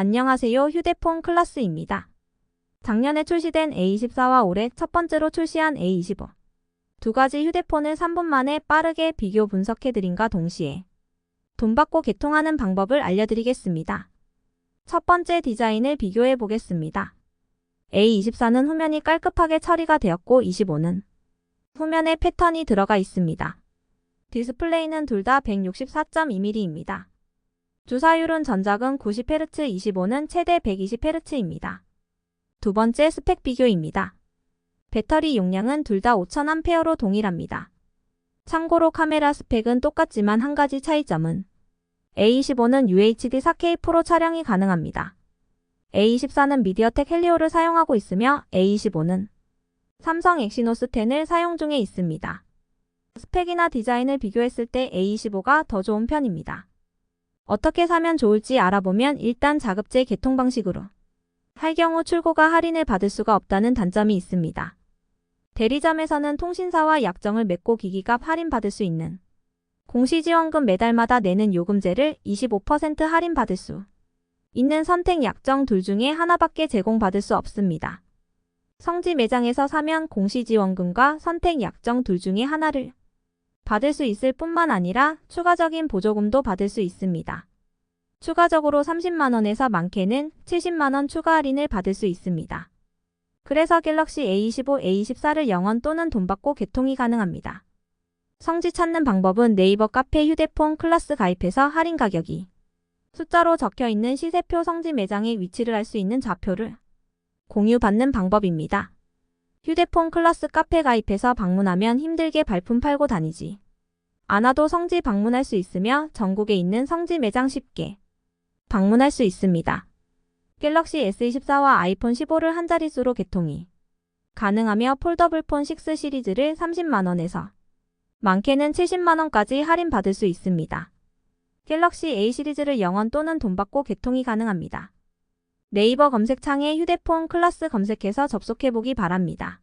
안녕하세요. 휴대폰 클라스입니다. 작년에 출시된 A24와 올해 첫 번째로 출시한 A25. 두 가지 휴대폰을 3분 만에 빠르게 비교 분석해드림과 동시에 돈 받고 개통하는 방법을 알려드리겠습니다. 첫 번째 디자인을 비교해 보겠습니다. A24는 후면이 깔끔하게 처리가 되었고 25는 후면에 패턴이 들어가 있습니다. 디스플레이는 둘 다 164.2mm입니다. 주사율은 전작은 90Hz, 25는 최대 120Hz입니다. 두 번째 스펙 비교입니다. 배터리 용량은 둘 다 5000A로 동일합니다. 참고로 카메라 스펙은 똑같지만 한 가지 차이점은 A25는 UHD 4K 프로 촬영이 가능합니다. A24는 미디어텍 헬리오를 사용하고 있으며 A25는 삼성 엑시노스 10을 사용 중에 있습니다. 스펙이나 디자인을 비교했을 때 A25가 더 좋은 편입니다. 어떻게 사면 좋을지 알아보면 일단 자급제 개통 방식으로 할 경우 출고가 할인을 받을 수가 없다는 단점이 있습니다. 대리점에서는 통신사와 약정을 맺고 기기값 할인 받을 수 있는 공시지원금 매달마다 내는 요금제를 25% 할인 받을 수 있는 선택 약정 둘 중에 하나밖에 제공받을 수 없습니다. 성지 매장에서 사면 공시지원금과 선택 약정 둘 중에 하나를 받을 수 있을 뿐만 아니라 추가적인 보조금도 받을 수 있습니다. 추가적으로 30만원에서 많게는 70만원 추가 할인을 받을 수 있습니다. 그래서 갤럭시 A25, A24를 영원 또는 돈 받고 개통이 가능합니다. 성지 찾는 방법은 네이버 카페 휴대폰 클래스 가입해서 할인 가격이 숫자로 적혀 있는 시세표 성지 매장의 위치를 알 수 있는 좌표를 공유받는 방법입니다. 휴대폰 클래스 카페 가입해서 방문하면 힘들게 발품 팔고 다니지. 않아도 성지 방문할 수 있으며 전국에 있는 성지 매장 쉽게 방문할 수 있습니다. 갤럭시 S24와 아이폰 15를 한 자릿수로 개통이 가능하며 폴더블폰 6 시리즈를 30만원에서 많게는 70만원까지 할인받을 수 있습니다. 갤럭시 A 시리즈를 영원 또는 돈 받고 개통이 가능합니다. 네이버 검색창에 휴대폰 클래스 검색해서 접속해보기 바랍니다.